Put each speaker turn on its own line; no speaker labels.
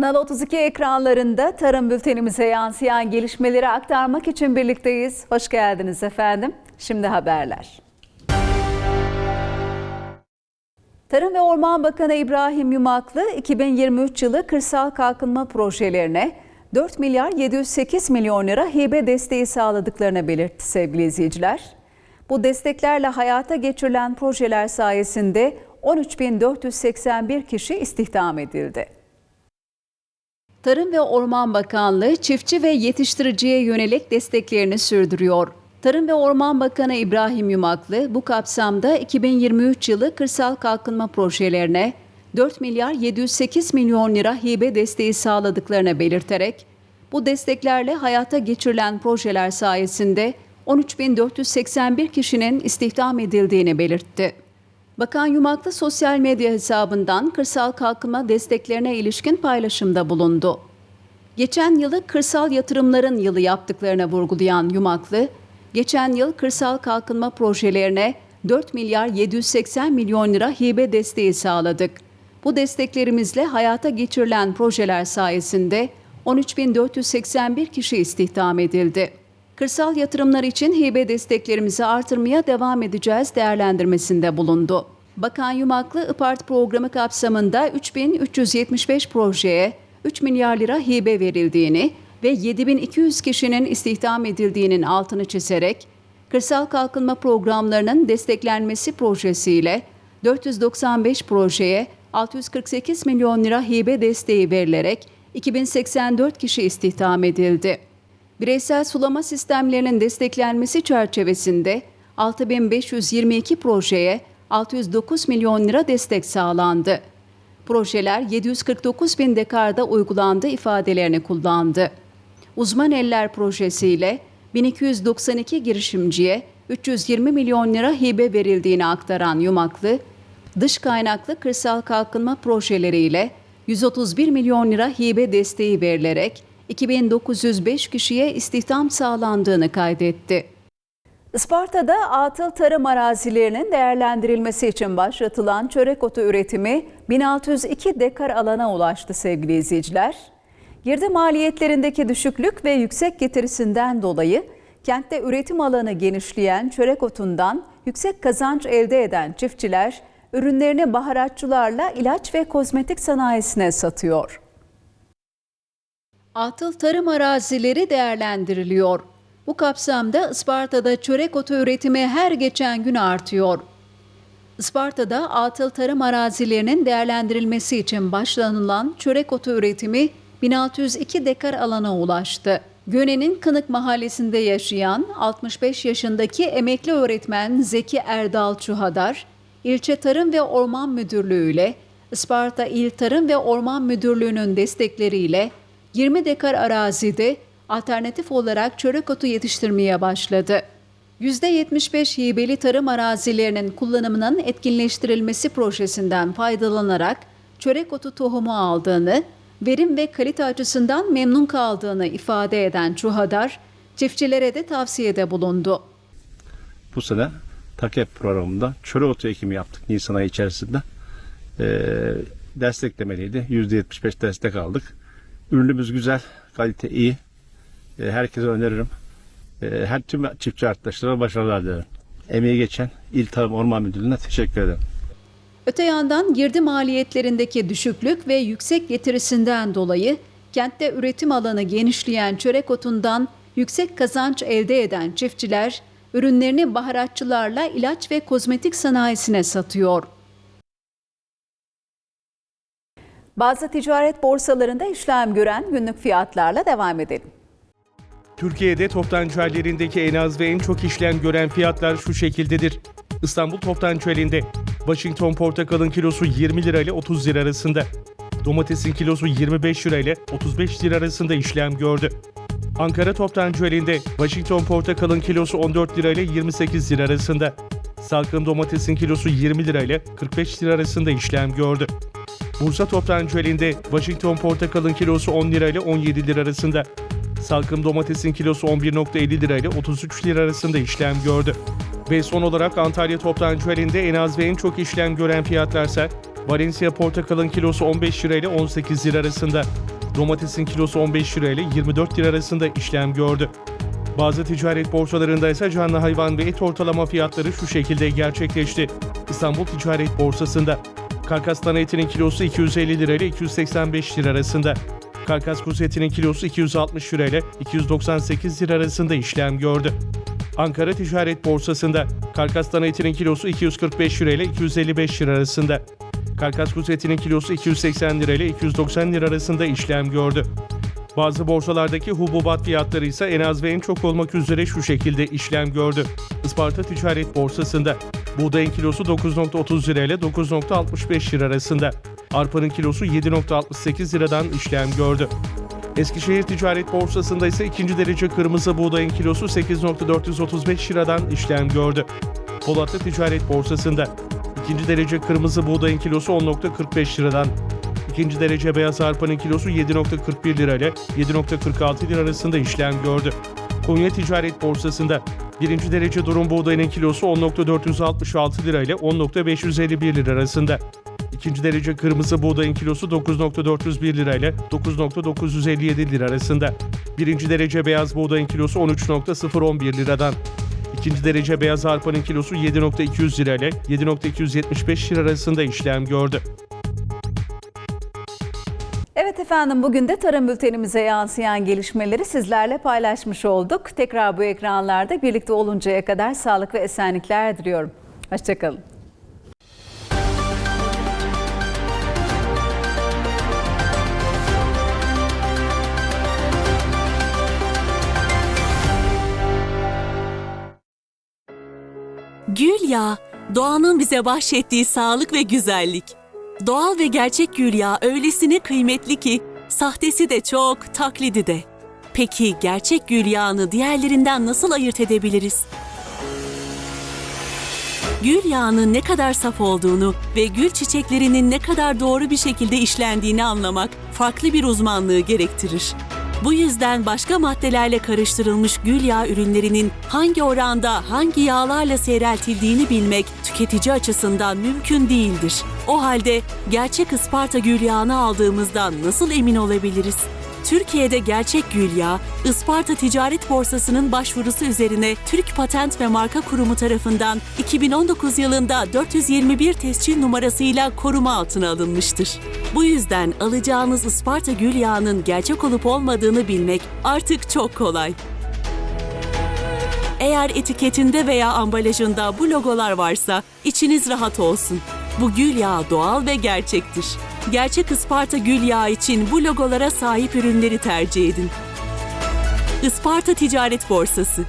Kanal 32 ekranlarında tarım bültenimize yansıyan gelişmeleri aktarmak için birlikteyiz. Hoş geldiniz efendim. Şimdi haberler. Tarım ve Orman Bakanı İbrahim Yumaklı 2023 yılı kırsal kalkınma projelerine 4 milyar 708 milyon lira hibe desteği sağladıklarını belirtti sevgili izleyiciler. Bu desteklerle hayata geçirilen projeler sayesinde 13.481 kişi istihdam edildi. Tarım ve Orman Bakanlığı çiftçi ve yetiştiriciye yönelik desteklerini sürdürüyor. Tarım ve Orman Bakanı İbrahim Yumaklı bu kapsamda 2023 yılı kırsal kalkınma projelerine 4 milyar 708 milyon lira hibe desteği sağladıklarını belirterek bu desteklerle hayata geçirilen projeler sayesinde 13.481 kişinin istihdam edildiğini belirtti. Bakan Yumaklı sosyal medya hesabından kırsal kalkınma desteklerine ilişkin paylaşımda bulundu. Geçen yılı kırsal yatırımların yılı yaptıklarına vurgulayan Yumaklı, geçen yıl kırsal kalkınma projelerine 4 milyar 780 milyon lira hibe desteği sağladık. Bu desteklerimizle hayata geçirilen projeler sayesinde 13.481 kişi istihdam edildi. Kırsal yatırımlar için hibe desteklerimizi artırmaya devam edeceğiz değerlendirmesinde bulundu. Bakan Yumaklı IPART programı kapsamında 3375 projeye 3 milyar lira hibe verildiğini ve 7200 kişinin istihdam edildiğinin altını çizerek kırsal kalkınma programlarının desteklenmesi projesiyle 495 projeye 648 milyon lira hibe desteği verilerek 2084 kişi istihdam edildi. Bireysel sulama sistemlerinin desteklenmesi çerçevesinde 6522 projeye 609 milyon lira destek sağlandı. Projeler 749 bin dekarda uygulandı ifadelerini kullandı. Uzman Eller projesiyle 1292 girişimciye 320 milyon lira hibe verildiğini aktaran Yumaklı, dış kaynaklı kırsal kalkınma projeleriyle 131 milyon lira hibe desteği verilerek 2905 kişiye istihdam sağlandığını kaydetti. Isparta'da atıl tarım arazilerinin değerlendirilmesi için başlatılan çörek otu üretimi 1602 dekar alana ulaştı sevgili izleyiciler. Girdi maliyetlerindeki düşüklük ve yüksek getirisinden dolayı kentte üretim alanı genişleyen çörek otundan yüksek kazanç elde eden çiftçiler ürünlerini baharatçılarla ilaç ve kozmetik sanayisine satıyor. Atıl tarım arazileri değerlendiriliyor. Bu kapsamda Isparta'da çörek otu üretimi her geçen gün artıyor. Isparta'da atıl tarım arazilerinin değerlendirilmesi için başlanılan çörek otu üretimi 1602 dekar alana ulaştı. Göne'nin Kınık mahallesinde yaşayan 65 yaşındaki emekli öğretmen Zeki Erdal Çuhadar, İlçe Tarım ve Orman Müdürlüğü ile Isparta İl Tarım ve Orman Müdürlüğü'nün destekleriyle 20 dekar arazide alternatif olarak çörek otu yetiştirmeye başladı. %75 hibeli tarım arazilerinin kullanımının etkinleştirilmesi projesinden faydalanarak çörek otu tohumu aldığını, verim ve kalite açısından memnun kaldığını ifade eden Çuhadar, çiftçilere de tavsiyede bulundu.
bu sene TAKEP programında çöre otu ekimi yaptık Nisan ayı içerisinde. Ee, desteklemeliydi. %75 destek aldık. Ürünümüz güzel, kalite iyi. Ee, herkese öneririm. Ee, her tüm çiftçi arkadaşlarıma başarılar dilerim. Emeği geçen İl Tarım Orman Müdürlüğü'ne teşekkür ederim.
Öte yandan girdi maliyetlerindeki düşüklük ve yüksek getirisinden dolayı kentte üretim alanı genişleyen çörek otundan yüksek kazanç elde eden çiftçiler ürünlerini baharatçılarla ilaç ve kozmetik sanayisine satıyor. Bazı ticaret borsalarında işlem gören günlük fiyatlarla devam edelim.
Türkiye'de toptancı hallerindeki en az ve en çok işlem gören fiyatlar şu şekildedir. İstanbul toptancı halinde Washington portakalın kilosu 20 lira ile 30 lira arasında. Domatesin kilosu 25 lira ile 35 lira arasında işlem gördü. Ankara toptancı halinde Washington portakalın kilosu 14 lira ile 28 lira arasında. Salkım domatesin kilosu 20 lira ile 45 lira arasında işlem gördü. Bursa toptancı halinde Washington portakalın kilosu 10 lira ile 17 lira arasında. Salkım domatesin kilosu 11.50 lira ile 33 lira arasında işlem gördü. Ve son olarak Antalya toptancı halinde en az ve en çok işlem gören fiyatlarsa Valencia portakalın kilosu 15 lira ile 18 lira arasında. Domatesin kilosu 15 lira ile 24 lira arasında işlem gördü. Bazı ticaret borsalarında ise canlı hayvan ve et ortalama fiyatları şu şekilde gerçekleşti. İstanbul Ticaret Borsası'nda karkas dana etinin kilosu 250 lira ile 285 lira arasında. Karkas kuzu etinin kilosu 260 lira ile 298 lira arasında işlem gördü. Ankara Ticaret Borsası'nda karkas dana etinin kilosu 245 lira ile 255 lira arasında. Karkas kuzu etinin kilosu 280 lira ile 290 lira arasında işlem gördü. Bazı borsalardaki hububat fiyatları ise en az ve en çok olmak üzere şu şekilde işlem gördü. Isparta Ticaret Borsası'nda buğdayın kilosu 9.30 lira ile 9.65 lira arasında. Arpanın kilosu 7.68 liradan işlem gördü. Eskişehir Ticaret Borsası'nda ise ikinci derece kırmızı buğdayın kilosu 8.435 liradan işlem gördü. Polatlı Ticaret Borsası'nda ikinci derece kırmızı buğdayın kilosu 10.45 liradan, ikinci derece beyaz arpanın kilosu 7.41 lira ile 7.46 lira arasında işlem gördü. Konya Ticaret Borsası'nda birinci derece durum buğdayının kilosu 10.466 lira ile 10.551 lira arasında. İkinci derece kırmızı buğdayın kilosu 9.401 lira ile 9.957 lira arasında. Birinci derece beyaz buğdayın kilosu 13.011 liradan. İkinci derece beyaz arpanın kilosu 7.200 lira ile 7.275 lira arasında işlem gördü.
Efendim bugün de tarım bültenimize yansıyan gelişmeleri sizlerle paylaşmış olduk. Tekrar bu ekranlarda birlikte oluncaya kadar sağlık ve esenlikler diliyorum. Hoşçakalın.
Gül yağı, doğanın bize bahşettiği sağlık ve güzellik. Doğal ve gerçek gül yağı öylesine kıymetli ki sahtesi de çok, taklidi de. Peki gerçek gül yağını diğerlerinden nasıl ayırt edebiliriz? Gül yağının ne kadar saf olduğunu ve gül çiçeklerinin ne kadar doğru bir şekilde işlendiğini anlamak farklı bir uzmanlığı gerektirir. Bu yüzden başka maddelerle karıştırılmış gül yağı ürünlerinin hangi oranda hangi yağlarla seyreltildiğini bilmek tüketici açısından mümkün değildir. O halde gerçek Isparta gül yağını aldığımızdan nasıl emin olabiliriz? Türkiye'de gerçek gül yağı, Isparta Ticaret Borsası'nın başvurusu üzerine Türk Patent ve Marka Kurumu tarafından 2019 yılında 421 tescil numarasıyla koruma altına alınmıştır. Bu yüzden alacağınız Isparta gül yağının gerçek olup olmadığını bilmek artık çok kolay. Eğer etiketinde veya ambalajında bu logolar varsa içiniz rahat olsun. Bu gül yağı doğal ve gerçektir. Gerçek Isparta gül yağı için bu logolara sahip ürünleri tercih edin. Isparta Ticaret Borsası